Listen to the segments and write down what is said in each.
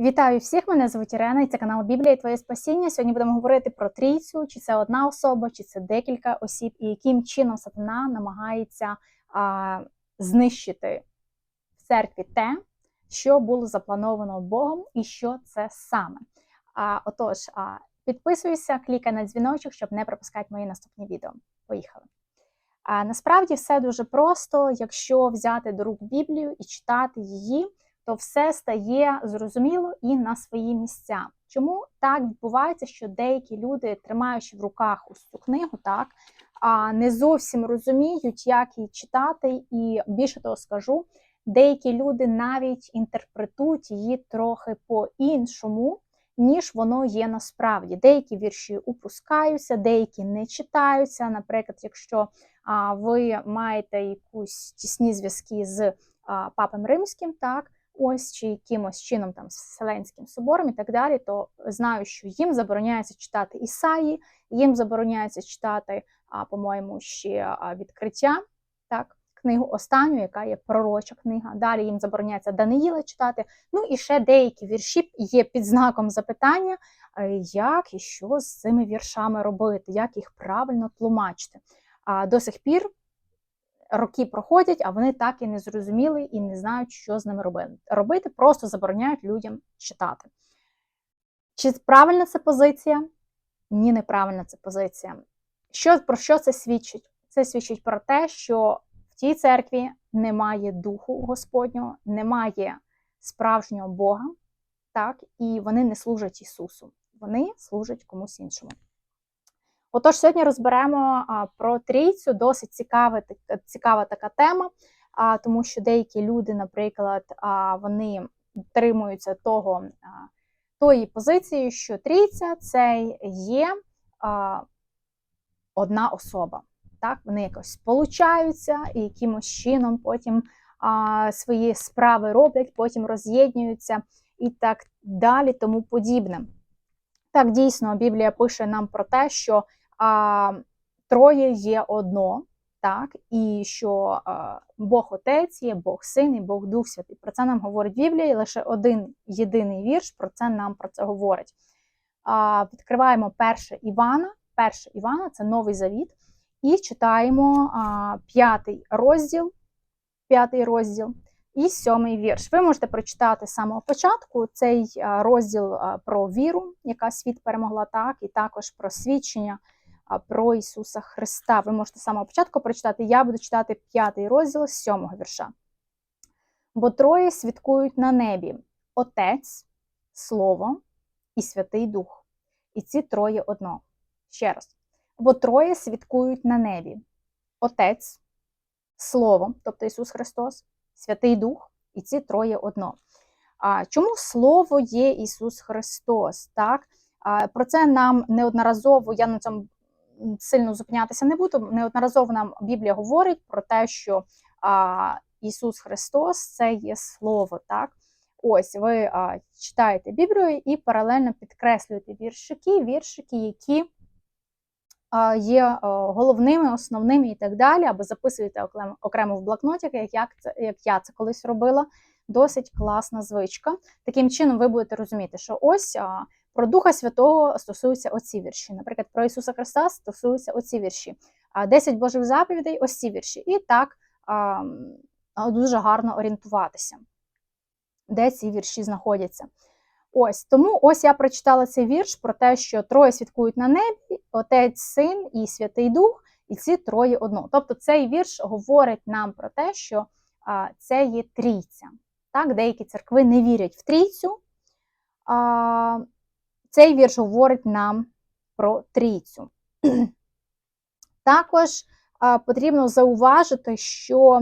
Вітаю всіх! Мене звуть Ірена, і це канал Біблія і Твоє Спасіння. Сьогодні будемо говорити про трійцю, чи це одна особа, чи це декілька осіб, і яким чином сатана намагається а, знищити в церкві те, що було заплановано Богом, і що це саме. А, Отож, а, підписуйся, клікай на дзвіночок, щоб не пропускати мої наступні відео. Поїхали! А насправді все дуже просто, якщо взяти до рук Біблію і читати її то все стає зрозуміло і на свої місця. Чому так відбувається, що деякі люди, тримаючи в руках ось цю книгу, так а не зовсім розуміють, як її читати, і більше того скажу, деякі люди навіть інтерпретують її трохи по-іншому, ніж воно є насправді. Деякі вірші упускаються, деякі не читаються. Наприклад, якщо ви маєте якусь тісні зв'язки з а, папом римським, так ось чи якимось чином там з Вселенським собором і так далі, то знаю, що їм забороняється читати Ісаї, їм забороняється читати, а, по-моєму, ще відкриття, так, книгу останню, яка є пророча книга. Далі їм забороняється Даниїла читати. Ну і ще деякі вірші є під знаком запитання, як і що з цими віршами робити, як їх правильно тлумачити. А до сих пір роки проходять, а вони так і не зрозуміли і не знають, що з ними робити. Просто забороняють людям читати. Чи правильна це позиція? Ні, неправильна це позиція. Що, Про що це свідчить? Це свідчить про те, що в тій церкві немає духу Господнього, немає справжнього Бога, так, і вони не служать Ісусу, вони служать комусь іншому. Отож, сьогодні розберемо про трійцю, досить цікава, цікава така тема, тому що деякі люди, наприклад, вони тримуються того, тої позиції, що трійця це є одна особа. Так, Вони якось сполучаються і якимось чином потім а, свої справи роблять, потім роз'єднуються і так далі, тому подібне. Так, дійсно, Біблія пише нам про те, що а, троє є одно, так, і що а, Бог Отець є, Бог Син і Бог Дух Святий. Про це нам говорить Біблія, і лише один єдиний вірш про це нам про це говорить. А, Відкриваємо перше Івана. Перше Івана це новий завіт, і читаємо а, п'ятий розділ, п'ятий розділ. І сьомий вірш. Ви можете прочитати з самого початку цей розділ про віру, яка світ перемогла так, і також про свідчення про Ісуса Христа. Ви можете з самого початку прочитати. Я буду читати п'ятий розділ з сьомого вірша. Бо троє свідкують на небі Отець, Слово і Святий Дух. І ці троє одно. Ще раз. Бо троє свідкують на небі: Отець, Слово, тобто Ісус Христос, Святий Дух, і ці троє одно. А чому Слово є Ісус Христос? Так? Про це нам неодноразово, я на цьому сильно зупинятися не буду. Неодноразово нам Біблія говорить про те, що а, Ісус Христос це є Слово. так? Ось ви а, читаєте Біблію і паралельно підкреслюєте віршики, віршики, які а, є головними, основними і так далі, або записуєте окремо, окремо в блокноті, як, це, як я це колись робила. Досить класна звичка. Таким чином, ви будете розуміти, що ось а, про Духа Святого стосуються оці вірші. Наприклад, про Ісуса Христа стосуються оці вірші. Десять Божих заповідей ось ці вірші. І так дуже гарно орієнтуватися, де ці вірші знаходяться. Ось тому ось я прочитала цей вірш про те, що троє святкують на небі, Отець, Син і Святий Дух, і ці троє одно. Тобто цей вірш говорить нам про те, що а, це є трійця. Так, Деякі церкви не вірять в трійцю. А, цей вірш говорить нам про трійцю. Також а, потрібно зауважити, що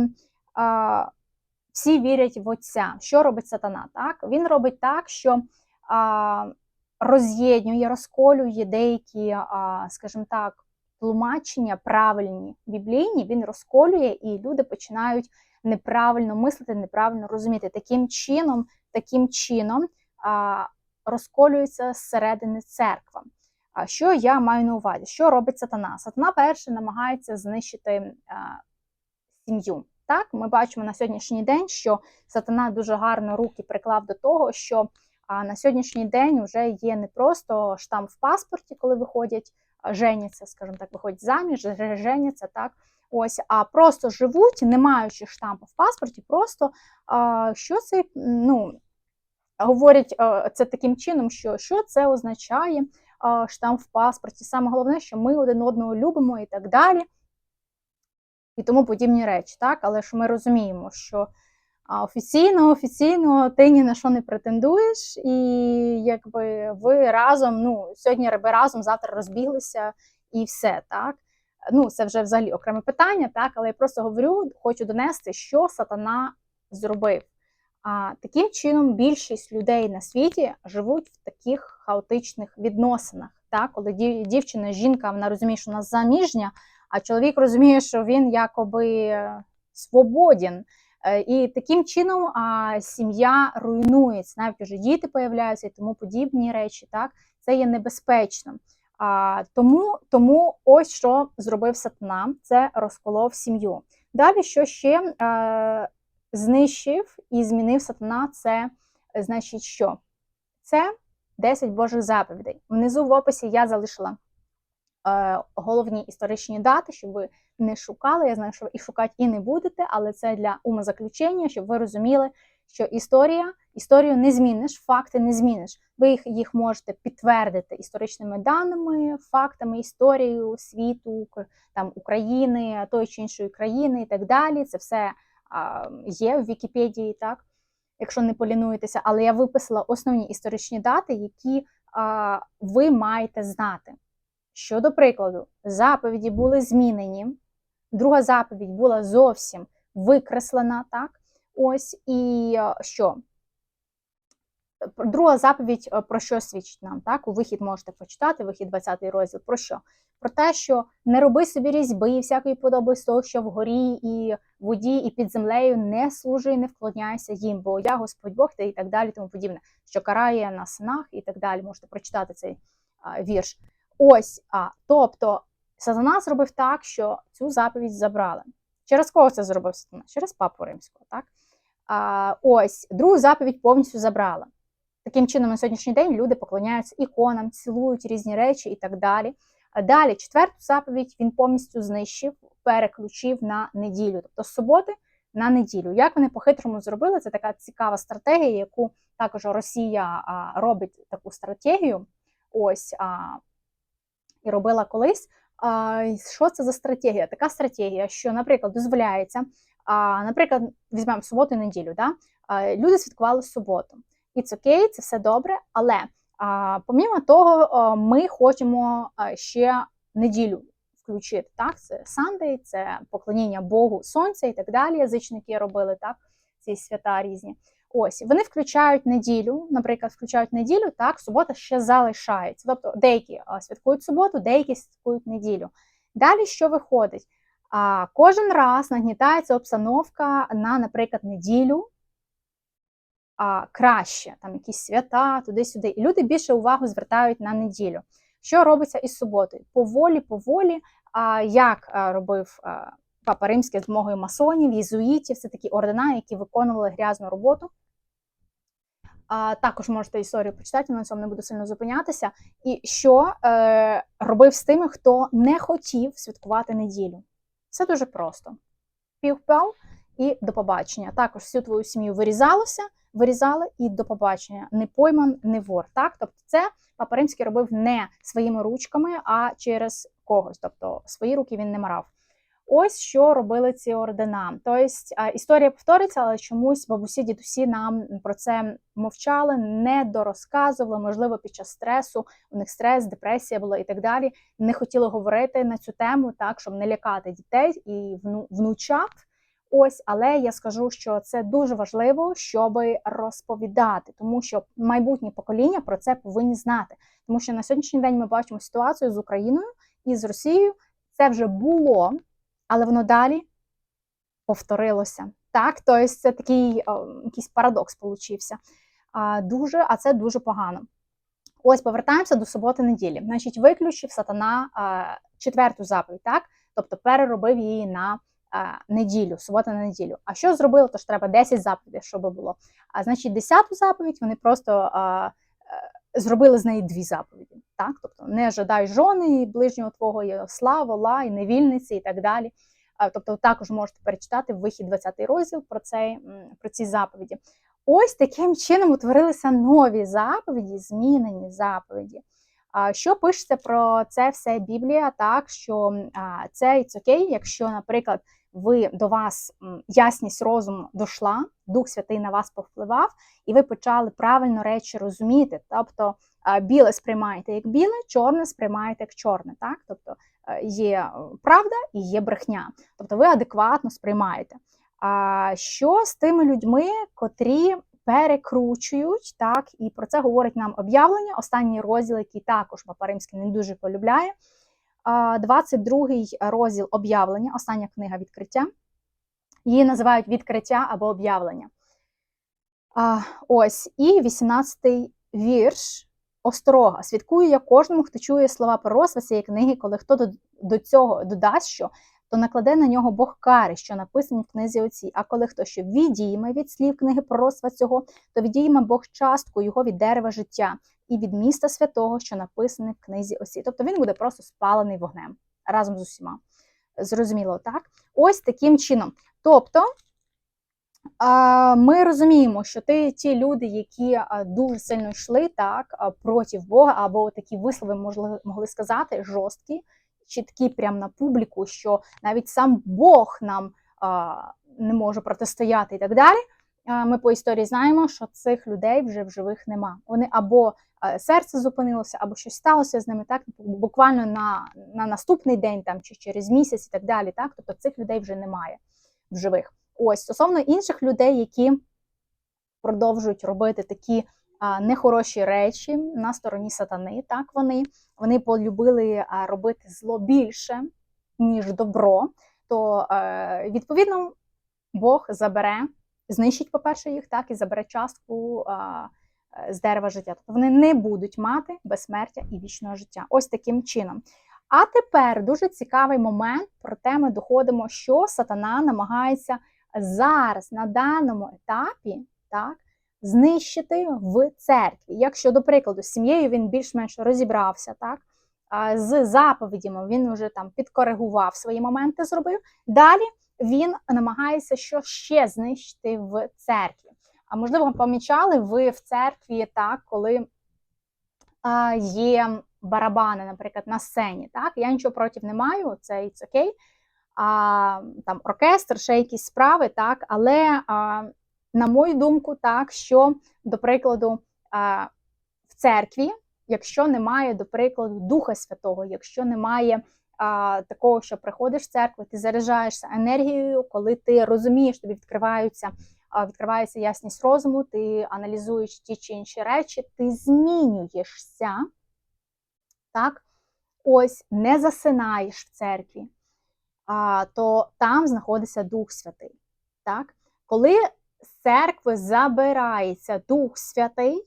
а, всі вірять в Отця. Що робить сатана? Так? Він робить так, що а, роз'єднює, розколює деякі, а, скажімо так, тлумачення правильні біблійні, він розколює, і люди починають неправильно мислити, неправильно розуміти. Таким чином, таким чином. А, розколюється зсередини церква. А що я маю на увазі? Що робить сатана? Сатана перше намагається знищити сім'ю. Так, ми бачимо на сьогоднішній день, що сатана дуже гарно руки приклав до того, що на сьогоднішній день вже є не просто штамп в паспорті, коли виходять, женяться, скажімо так, виходять заміж, женяться, так. Ось, а просто живуть, не маючи штампу в паспорті, просто що це ну, говорять це таким чином, що, що це означає а, штамп в паспорті. Саме головне, що ми один одного любимо і так далі. І тому подібні речі, так? Але ж ми розуміємо, що офіційно, офіційно ти ні на що не претендуєш, і якби ви разом, ну, сьогодні ви разом, завтра розбіглися і все, так? Ну, це вже взагалі окреме питання, так, але я просто говорю, хочу донести, що сатана зробив. А таким чином більшість людей на світі живуть в таких хаотичних відносинах. Так? Коли дів- дівчина, жінка, вона розуміє, що вона заміжня, а чоловік розуміє, що він якоби е, свободен. Е, І таким чином а, сім'я руйнується, навіть уже діти появляються і тому подібні речі. Так? Це є небезпечно. А, тому, тому ось що зробив сатана: це розколов сім'ю. Далі, що ще е, знищив і змінив сатана, це е, значить що? Це 10 Божих заповідей. Внизу в описі я залишила е, головні історичні дати, щоб ви не шукали. Я знаю, що і шукати і не будете, але це для умозаключення, щоб ви розуміли, що історія, історію не зміниш, факти не зміниш. Ви їх, їх можете підтвердити історичними даними, фактами, історією світу, там України, тої чи іншої країни і так далі. Це все є в Вікіпедії, так? Якщо не полінуєтеся, але я виписала основні історичні дати, які ви маєте знати. Щодо прикладу, заповіді були змінені, друга заповідь була зовсім викреслена, так? Ось і що? Друга заповідь е, про що свідчить нам? Так, у вихід можете почитати, вихід 20 розділ. Про що? Про те, що не роби собі різьби і всякої подоби з того, що вгорі і воді, і під землею не служи, не вклоняйся їм, бо я Господь Бог та і так далі, тому подібне, що карає на синах і так далі. Можете прочитати цей а, вірш. Ось, а, тобто, Сатана зробив так, що цю заповідь забрали. Через кого це зробив Сатана? Через папу римського, так? А, ось, другу заповідь повністю забрала. Таким чином, на сьогоднішній день люди поклоняються іконам, цілують різні речі і так далі. Далі, четверту заповідь він повністю знищив, переключив на неділю, тобто з суботи на неділю. Як вони по-хитрому зробили? Це така цікава стратегія, яку також Росія робить таку стратегію. Ось а, і робила колись. А, що це за стратегія? Така стратегія, що, наприклад, дозволяється, а, наприклад, візьмемо суботу і неділю. Да? А, люди святкували суботу. Це окей, це все добре, але а, помімо того, а, ми хочемо а, ще неділю включити. Так, це Сандей, це поклоніння Богу Сонця і так далі. Язичники робили так, ці свята різні. Ось вони включають неділю, наприклад, включають неділю, так, субота ще залишається. Тобто деякі а, святкують суботу, деякі святкують неділю. Далі що виходить? А, Кожен раз нагнітається обстановка на, наприклад, неділю а, краще, там якісь свята, туди-сюди. І люди більше увагу звертають на неділю. Що робиться із суботою? Поволі, поволі, а, як а, робив а, Папа Римський з допомогою масонів, єзуїтів, це такі ордена, які виконували грязну роботу. А, також можете історію почитати, на цьому не буду сильно зупинятися. І що е, робив з тими, хто не хотів святкувати неділю? Все дуже просто. Пів-пав і до побачення. Також всю твою сім'ю вирізалося, вирізали і до побачення. Не пойман, не вор. Так? Тобто це Папа Римський робив не своїми ручками, а через когось. Тобто свої руки він не марав. Ось що робили ці ордена. Тобто історія повториться, але чомусь бабусі, дідусі нам про це мовчали, не дорозказували. Можливо, під час стресу у них стрес, депресія була і так далі. Не хотіли говорити на цю тему, так щоб не лякати дітей і вну- внучат. Ось, але я скажу, що це дуже важливо, щоб розповідати, тому що майбутні покоління про це повинні знати. Тому що на сьогоднішній день ми бачимо ситуацію з Україною і з Росією. Це вже було, але воно далі повторилося. Так, тобто це такий о, якийсь парадокс получився. А, дуже, а це дуже погано. Ось повертаємося до суботи-неділі. Значить, виключив сатана а, четверту заповідь, так? Тобто переробив її на неділю, субота на неділю. А що зробили? Тож треба 10 заповідей, щоб було. А значить, 10-ту заповідь вони просто а, е, зробили з неї дві заповіді. Так? Тобто не жадай жони ближнього твого є слава, ла, і невільниці і так далі. А, тобто, також можете перечитати вихід 20 розділ про цей, про ці заповіді. Ось таким чином утворилися нові заповіді, змінені заповіді. Що пишеться про це все Біблія? Так що це it's окей, якщо, наприклад, ви до вас ясність розуму дошла, Дух Святий на вас повпливав, і ви почали правильно речі розуміти. Тобто біле сприймаєте як біле, чорне сприймаєте як чорне. Так? Тобто є правда і є брехня. Тобто ви адекватно сприймаєте. А що з тими людьми, котрі перекручують, так, і про це говорить нам об'явлення, останній розділ, який також Папа Римський не дуже полюбляє. 22-й розділ об'явлення, остання книга відкриття. Її називають відкриття або об'явлення. Ось, і 18-й вірш осторога. Свідкую я кожному, хто чує слова пророцтва цієї книги, коли хто до, цього додасть, що то накладе на нього Бог кари, що написані в книзі оцій. А коли хто що відійме від слів книги пророцтва цього, то відійме Бог частку його від дерева життя і від міста святого, що написане в книзі оці. Тобто він буде просто спалений вогнем разом з усіма. Зрозуміло, так? Ось таким чином. Тобто. Ми розуміємо, що ти ті люди, які дуже сильно йшли так проти Бога, або такі вислови могли сказати жорсткі, чіткі прямо на публіку, що навіть сам Бог нам не може протистояти і так далі. Ми по історії знаємо, що цих людей вже в живих нема. Вони або серце зупинилося, або щось сталося з ними, так буквально на на наступний день там чи через місяць і так далі. Так, тобто цих людей вже немає в живих. Ось стосовно інших людей, які продовжують робити такі нехороші речі на стороні сатани, так вони вони полюбили робити зло більше, ніж добро, то е, відповідно Бог забере, знищить, по-перше, їх так і забере частку. З дерева життя. Тобто вони не будуть мати безсмертя і вічного життя. Ось таким чином. А тепер дуже цікавий момент, проте ми доходимо, що сатана намагається зараз на даному етапі так, знищити в церкві. Якщо, до прикладу, з сім'єю він більш-менш розібрався, так, з заповідями він вже там підкоригував свої моменти, зробив. Далі він намагається що ще знищити в церкві. А можливо, помічали ви в церкві так, коли є барабани, наприклад, на сцені. Так, Я нічого проти не маю, це it's окей. А, там оркестр, ще якісь справи, так, але, а, на мою думку, так, що, до прикладу, в церкві, якщо немає, до прикладу, Духа Святого, якщо немає такого, що приходиш в церкву, ти заряджаєшся енергією, коли ти розумієш, тобі відкриваються відкривається ясність розуму, ти аналізуєш ті чи інші речі, ти змінюєшся, так? Ось не засинаєш в церкві, а, то там знаходиться Дух Святий. Так? Коли з церкви забирається Дух Святий,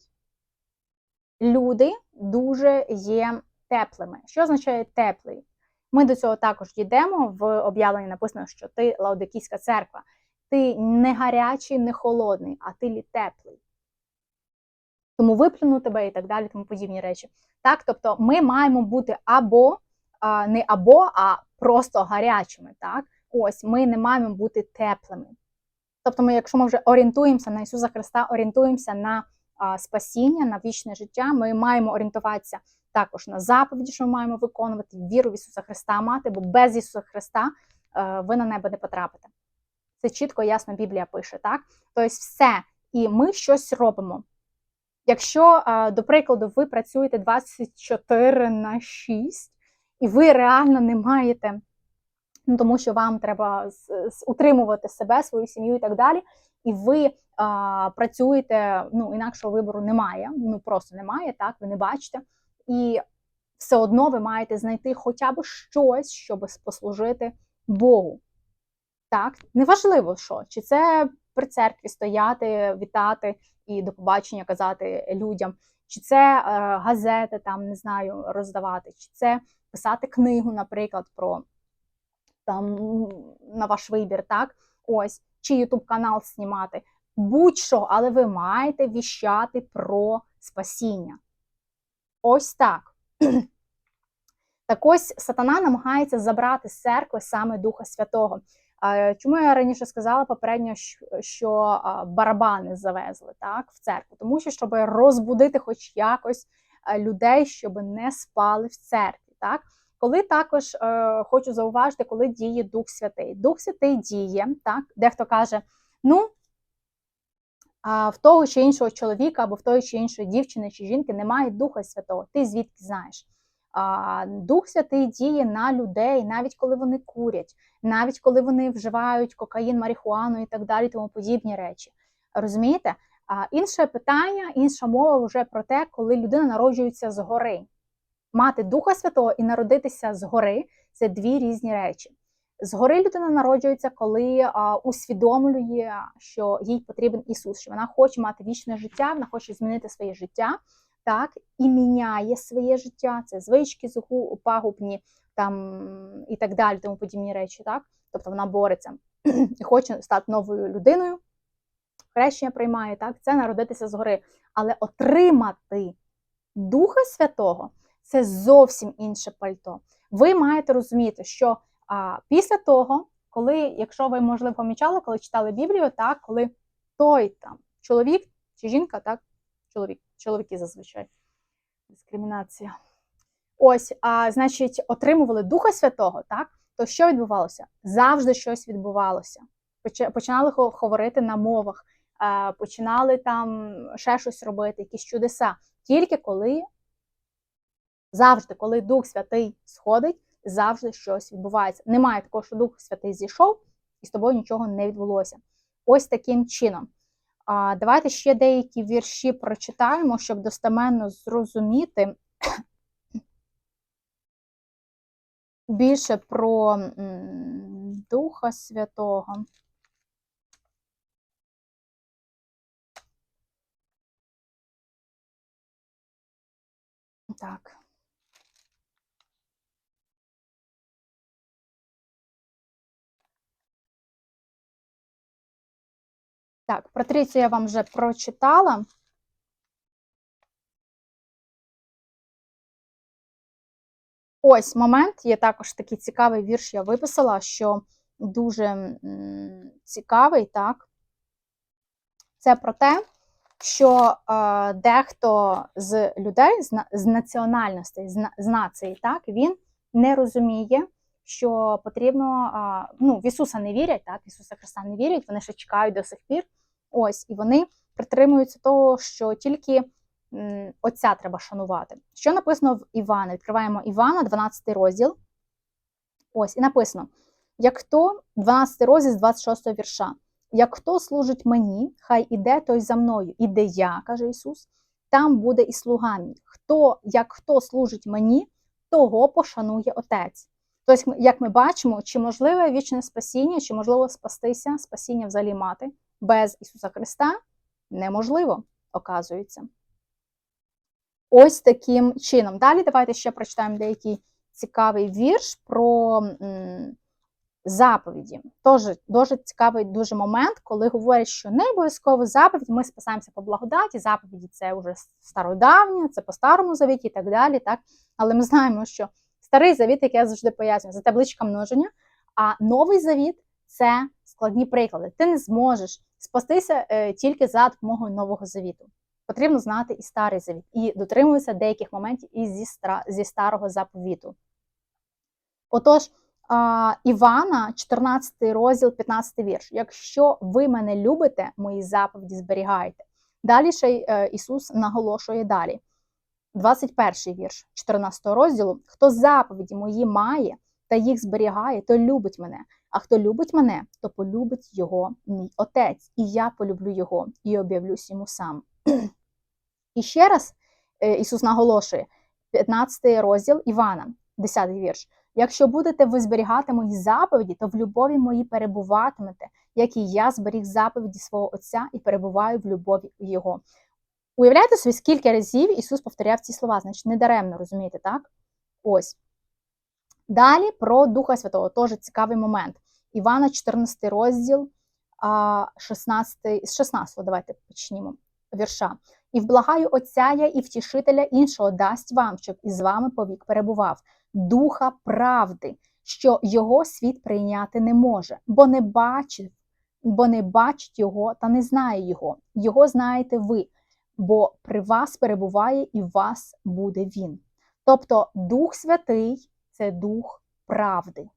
люди дуже є теплими. Що означає теплий? Ми до цього також йдемо. В об'явленні написано, що ти Лаодикійська церква ти не гарячий, не холодний, а ти теплий. Тому виплюну тебе і так далі, тому подібні речі. Так, Тобто ми маємо бути або не або, а просто гарячими. Так? Ось ми не маємо бути теплими. Тобто, ми, якщо ми вже орієнтуємося на Ісуса Христа, орієнтуємося на а, спасіння, на вічне життя, ми маємо орієнтуватися також на заповіді, що ми маємо виконувати, віру в Ісуса Христа мати, бо без Ісуса Христа а, ви на небо не потрапите. Це чітко, ясно, Біблія пише, так? Тобто, все. І ми щось робимо. Якщо, до прикладу, ви працюєте 24 на 6, і ви реально не маєте, ну, тому що вам треба утримувати себе, свою сім'ю і так далі, і ви а, працюєте, ну, інакшого вибору немає, ну просто немає, так, ви не бачите. І все одно ви маєте знайти хоча б щось, щоб послужити Богу. Так, неважливо що, чи це при церкві стояти, вітати і до побачення казати людям, чи це е, газети там не знаю роздавати, чи це писати книгу, наприклад, про там на ваш вибір, так? Ось, чи Ютуб канал знімати. Будь-що, але ви маєте віщати про спасіння. Ось так. Так ось сатана намагається забрати з церкви саме Духа Святого. Чому я раніше сказала попередньо, що барабани завезли так, в церкву? Тому що, щоб розбудити хоч якось людей, щоб не спали в церкві. Так? Коли також е, хочу зауважити, коли діє Дух Святий. Дух Святий діє, так? дехто каже, ну, а в того чи іншого чоловіка або в тої чи іншої дівчини чи жінки немає Духа Святого. Ти звідки знаєш? А, Дух Святий діє на людей, навіть коли вони курять, навіть коли вони вживають кокаїн, марихуану і так далі, тому подібні речі. Розумієте? А інше питання, інша мова вже про те, коли людина народжується згори. Мати Духа Святого і народитися згори це дві різні речі. Згори людина народжується, коли а, усвідомлює, що їй потрібен Ісус, що вона хоче мати вічне життя, вона хоче змінити своє життя, так, і міняє своє життя, це звички, пагубні там, і так далі, тому подібні речі. так, Тобто вона бореться і хоче стати новою людиною, хрещення приймає, так, це народитися згори. Але отримати Духа Святого це зовсім інше пальто. Ви маєте розуміти, що а, після того, коли, якщо ви, можливо, помічали, коли читали Біблію, так, коли той там чоловік чи жінка, так, чоловік, чоловіки зазвичай, дискримінація. Ось, а, значить, отримували Духа Святого, так, то що відбувалося? Завжди щось відбувалося. Починали говорити на мовах, починали там ще щось робити, якісь чудеса. Тільки коли завжди, коли Дух Святий сходить, завжди щось відбувається. Немає такого, що Дух Святий зійшов і з тобою нічого не відбулося. Ось таким чином. А, Давайте ще деякі вірші прочитаємо, щоб достеменно зрозуміти більше про Духа Святого. Так. Так, про трійцю я вам вже прочитала. Ось момент, є також такий цікавий вірш, я виписала, що дуже цікавий, так? Це про те, що е, дехто з людей, з, з національностей, з, з нації, так, він не розуміє, що потрібно, е, ну, в Ісуса не вірять, так, в Ісуса Христа не вірять, вони ще чекають до сих пір. Ось, і вони притримуються того, що тільки Отця треба шанувати. Що написано в Івана? Відкриваємо Івана, 12 розділ. Ось, і написано: як хто, 12 розділ з 26 вірша. Як хто служить мені, хай іде той за мною, і де я, каже Ісус, там буде і слуга мій. Хто, як хто служить мені, того пошанує Отець. Тобто, як ми бачимо, чи можливе вічне спасіння, чи можливо спастися, спасіння взагалі мати без Ісуса Христа неможливо, оказується. Ось таким чином. Далі давайте ще прочитаємо деякий цікавий вірш про заповіді. Тож дуже цікавий дуже момент, коли говорять, що не обов'язково заповідь, ми спасаємося по благодаті, заповіді це вже стародавнє, це по старому завіті і так далі. Так? Але ми знаємо, що старий завіт, як я завжди пояснюю, це табличка множення, а новий завіт це складні приклади. Ти не зможеш спастися е, тільки за допомогою нового завіту. Потрібно знати і старий завіт, і дотримуватися деяких моментів і зі, зі старого заповіту. Отож, Івана, 14 розділ, 15 вірш. Якщо ви мене любите, мої заповіді зберігайте. Далі ще е, Ісус наголошує далі. 21 вірш 14 розділу: Хто заповіді мої має та їх зберігає, то любить мене. А хто любить мене, то полюбить його мій отець, і я полюблю його і об'явлюсь йому сам. І ще раз е, Ісус наголошує, 15 розділ Івана, 10 вірш. Якщо будете ви зберігати мої заповіді, то в любові моїй перебуватимете, як і я зберіг заповіді свого Отця і перебуваю в любові Його. Уявляєте собі, скільки разів Ісус повторяв ці слова, значить, недаремно розумієте, так? Ось. Далі про Духа Святого, теж цікавий момент. Івана, 14 розділ, 16, з 16, давайте почнімо вірша. І вблагаю Отця я і втішителя іншого дасть вам, щоб із вами повік перебував, духа правди, що його світ прийняти не може, бо не бачив, бо не бачить його та не знає його. Його знаєте ви, бо при вас перебуває і в вас буде він. Тобто Дух Святий це дух правди.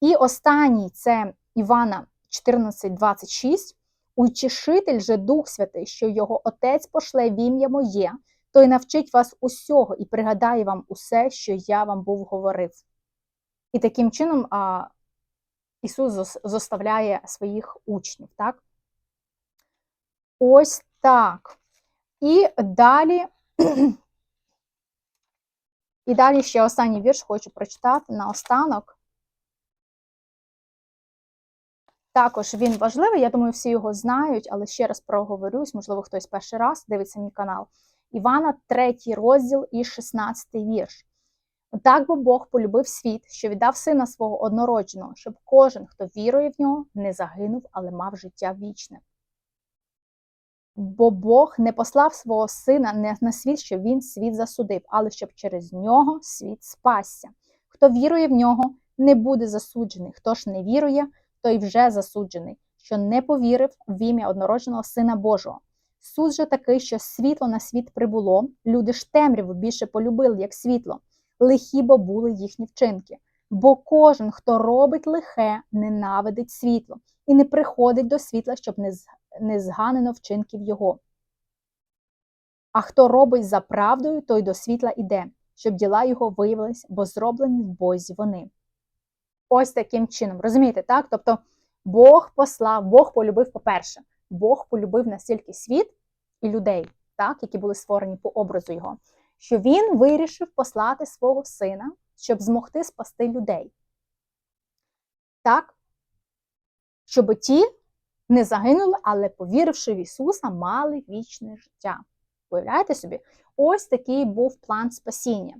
І останній це Івана 14,26. Утішитель же Дух Святий, що його Отець пошле в ім'я моє, той навчить вас усього і пригадає вам усе, що я вам був говорив. І таким чином а, Ісус зоставляє своїх учнів. так? Ось так. І далі, і далі ще останній вірш хочу прочитати на останок. Також він важливий, я думаю, всі його знають, але ще раз проговорюсь, можливо, хтось перший раз дивиться мій канал. Івана, третій розділ і 16 вірш. Так бо Бог полюбив світ, що віддав сина свого однородженого, щоб кожен, хто вірує в нього, не загинув, але мав життя вічне. Бо Бог не послав свого сина не на світ, щоб він світ засудив, але щоб через нього світ спасся. Хто вірує в нього, не буде засуджений. Хто ж не вірує, той вже засуджений, що не повірив в ім'я однородженого Сина Божого. Суд же такий, що світло на світ прибуло, люди ж темряву більше полюбили, як світло, лихі бо були їхні вчинки. Бо кожен, хто робить лихе, ненавидить світло і не приходить до світла, щоб не зганено вчинків його. А хто робить за правдою, той до світла іде, щоб діла його виявились, бо зроблені в Бозі вони. Ось таким чином. Розумієте, так? Тобто Бог послав, Бог полюбив, по-перше, Бог полюбив настільки світ і людей, так, які були створені по образу Його, що Він вирішив послати свого сина, щоб змогти спасти людей. Так? Щоб ті не загинули, але, повіривши в Ісуса, мали вічне життя. Уявляєте собі? Ось такий був план спасіння.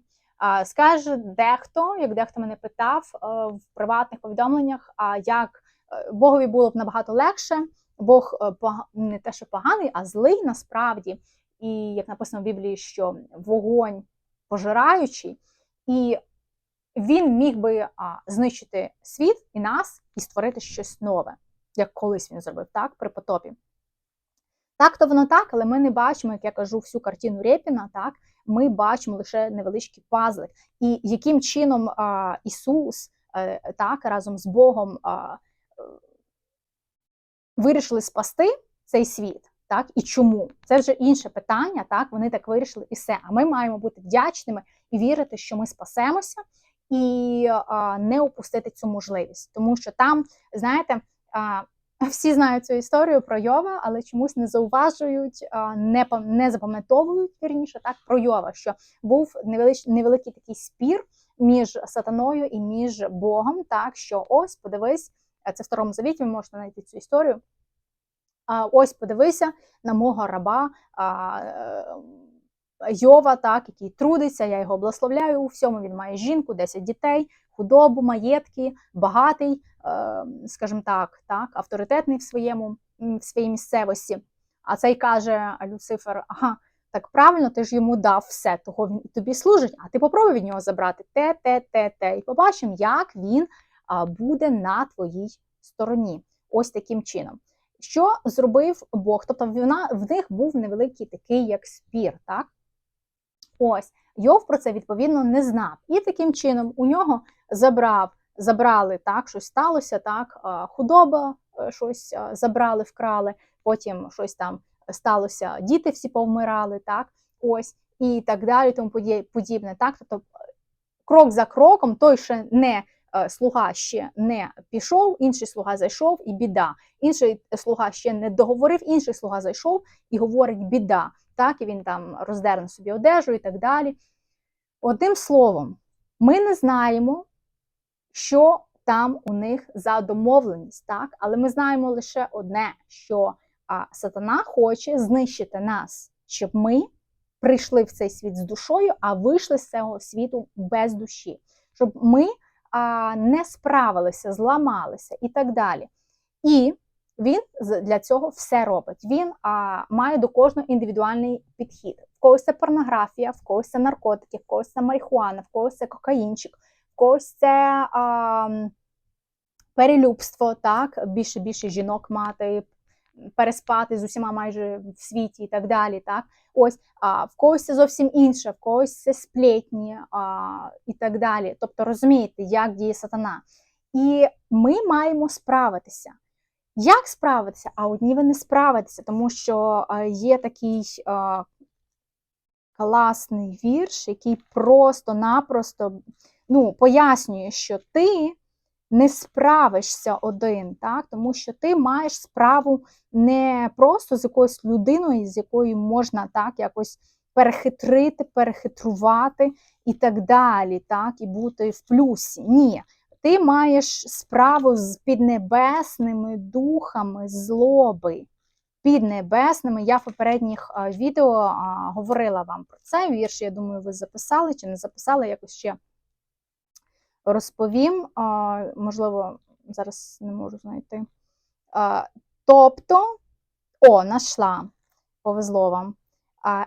Скаже дехто, як дехто мене питав е, в приватних повідомленнях, як е, Богові було б набагато легше, Бог е, не те, що поганий, а злий насправді. І як написано в Біблії, що вогонь пожираючий, і він міг би знищити світ і нас і створити щось нове, як колись він зробив так при потопі. Так, то воно так, але ми не бачимо, як я кажу, всю картину Рєпіна, так, ми бачимо лише невеличкі пазли. І яким чином а, Ісус а, так, разом з Богом а, вирішили спасти цей світ, так, і чому? Це вже інше питання, так, вони так вирішили і все. А ми маємо бути вдячними і вірити, що ми спасемося, і а, не опустити цю можливість. Тому що там, знаєте, а, всі знають цю історію про Йова, але чомусь не зауважують, не не запам'ятовують вірніше так про Йова, що був невелич, невеликий такий спір між сатаною і між Богом. Так що ось подивись, це в старому завіті ви можете знайти цю історію. Ось подивися на мого раба. Йова, так, який трудиться, я його благословляю у всьому. Він має жінку, 10 дітей, худобу, маєтки, багатий, е, скажімо так, так, авторитетний в своєму, в своїй місцевості. А цей каже Люцифер: ага, так правильно, ти ж йому дав все, того він тобі служить, а ти попробуй від нього забрати те, те, те, те. І побачимо, як він буде на твоїй стороні. Ось таким чином. Що зробив Бог? Тобто в них був невеликий такий, як спір, так? Ось. Йов про це відповідно не знав. І таким чином у нього забрав, забрали так, щось сталося, так, худоба е, щось забрали, вкрали, потім щось там сталося, діти всі повмирали, так, ось, і так далі, тому подібне. так, Тобто крок за кроком той ще не. Е, слуга ще не пішов, інший слуга зайшов і біда. Інший слуга ще не договорив, інший слуга зайшов і говорить біда так, і він там роздерне собі одежу і так далі. Одним словом, ми не знаємо, що там у них за домовленість, так? але ми знаємо лише одне: що а, сатана хоче знищити нас, щоб ми прийшли в цей світ з душою, а вийшли з цього світу без душі. щоб ми не справилися, зламалися і так далі. І він для цього все робить. Він а, має до кожного індивідуальний підхід. В когось це порнографія, в когось це наркотики, в когось це марихуана, в когось це кокаїнчик, в когось це а, перелюбство, так, більше більше жінок мати, переспати з усіма майже в світі і так далі. Так? Ось а, в когось це зовсім інше, в когось це сплетні а, і так далі. Тобто розумієте, як діє сатана. І ми маємо справитися. Як справитися? А одні ви не справитеся, тому що є такий е, класний вірш, який просто-напросто ну, пояснює, що ти не справишся один, так? тому що ти маєш справу не просто з якоюсь людиною, з якою можна так якось перехитрити, перехитрувати і так далі, так, і бути в плюсі. Ні. Ти маєш справу з піднебесними духами злоби. Піднебесними. Я в попередніх відео говорила вам про це. Вірш, я думаю, ви записали чи не записали, якось ще розповім. Можливо, зараз не можу знайти. Тобто, о, нашла, повезло вам.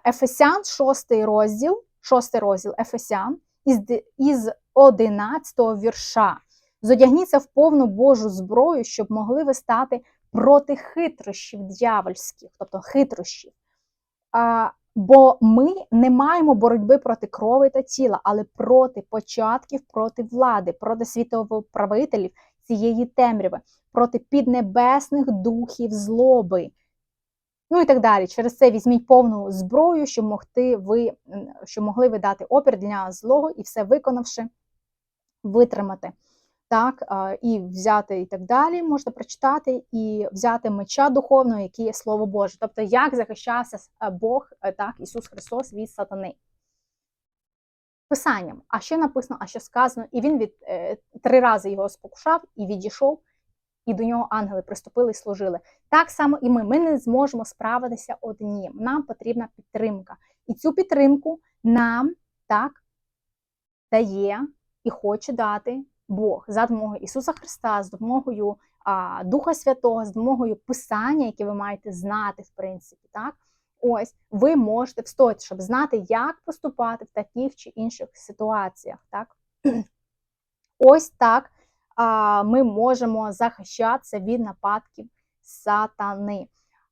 Ефесян, 6 розділ, 6 розділ Ефесян, із, із 11 вірша. Зодягніться в повну Божу зброю, щоб могли ви стати проти хитрощів дьявольських, тобто хитрощів. Бо ми не маємо боротьби проти крові та тіла, але проти початків, проти влади, проти світовоправителів цієї темряви, проти піднебесних духів злоби. Ну і так далі. Через це візьміть повну зброю, щоб могти ви, м, щоб могли ви дати опір для злого і все виконавши, витримати. Так, і взяти і так далі, можна прочитати, і взяти меча духовного, який є Слово Боже. Тобто, як захищався е, Бог, е, так, Ісус Христос від сатани. Писанням, а що написано, а що сказано, і він від е, три рази його спокушав і відійшов, і до нього ангели приступили і служили. Так само і ми. Ми не зможемо справитися одні. Нам потрібна підтримка. І цю підтримку нам так дає і хоче дати Бог за допомогою Ісуса Христа, з допомогою а, Духа Святого, з допомогою Писання, яке ви маєте знати, в принципі, так. Ось ви можете встояти, щоб знати, як поступати в таких чи інших ситуаціях. Так? Ось так а, ми можемо захищатися від нападків сатани.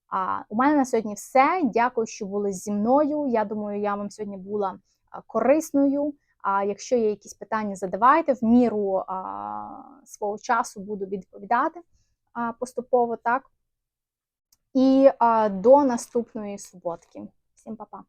А, у мене на сьогодні все. Дякую, що були зі мною. Я думаю, я вам сьогодні була корисною. А якщо є якісь питання, задавайте в міру а, свого часу буду відповідати а, поступово так. І а, до наступної суботки. Всім па-па!